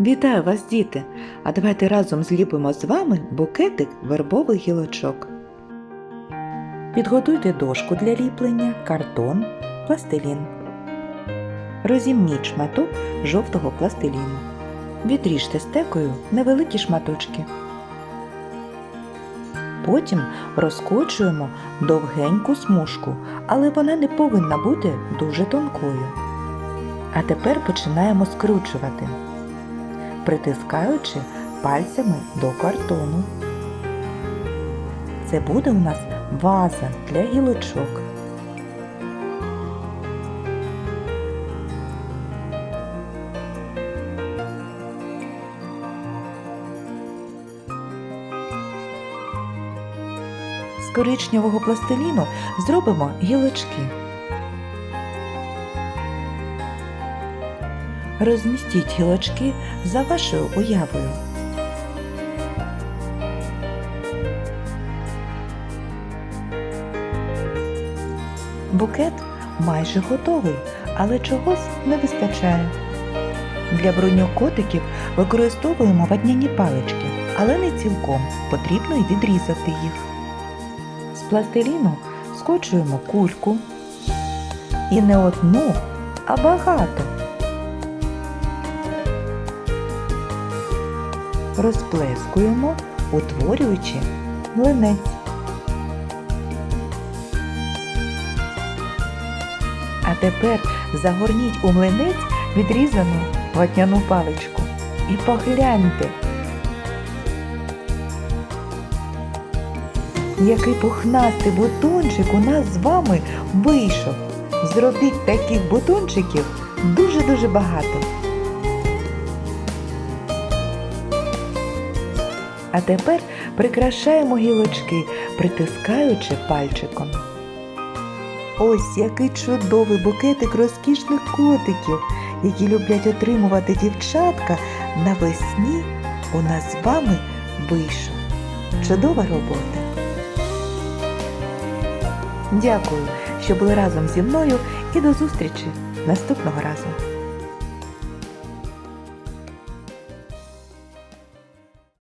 Вітаю вас, діти! А давайте разом зліпимо з вами букетик вербових гілочок. Підготуйте дошку для ліплення, картон, пластилін. Розімніть шматок жовтого пластиліну. Відріжте стекою невеликі шматочки. Потім розкочуємо довгеньку смужку, але вона не повинна бути дуже тонкою. А тепер починаємо скручувати, притискаючи пальцями до картону. Це буде у нас ваза для гілочок. З коричневого пластиліну зробимо гілочки. Розмістіть гілочки за вашою уявою. Букет майже готовий, але чогось не вистачає. Для броньокотиків використовуємо ватняні палички, але не цілком, потрібно й відрізати їх. З пластиліну скочуємо кульку. І не одну, а багато. Розплескуємо, утворюючи млинець. А тепер загорніть у млинець відрізану ватняну паличку. І погляньте, який пухнастий бутончик у нас з вами вийшов. Зробіть таких бутончиків дуже-дуже багато. А тепер прикрашаємо гілочки, притискаючи пальчиком. Ось який чудовий букетик розкішних котиків, які люблять отримувати дівчатка навесні у нас з вами вийшов. Чудова робота! Дякую, що були разом зі мною і до зустрічі наступного разу.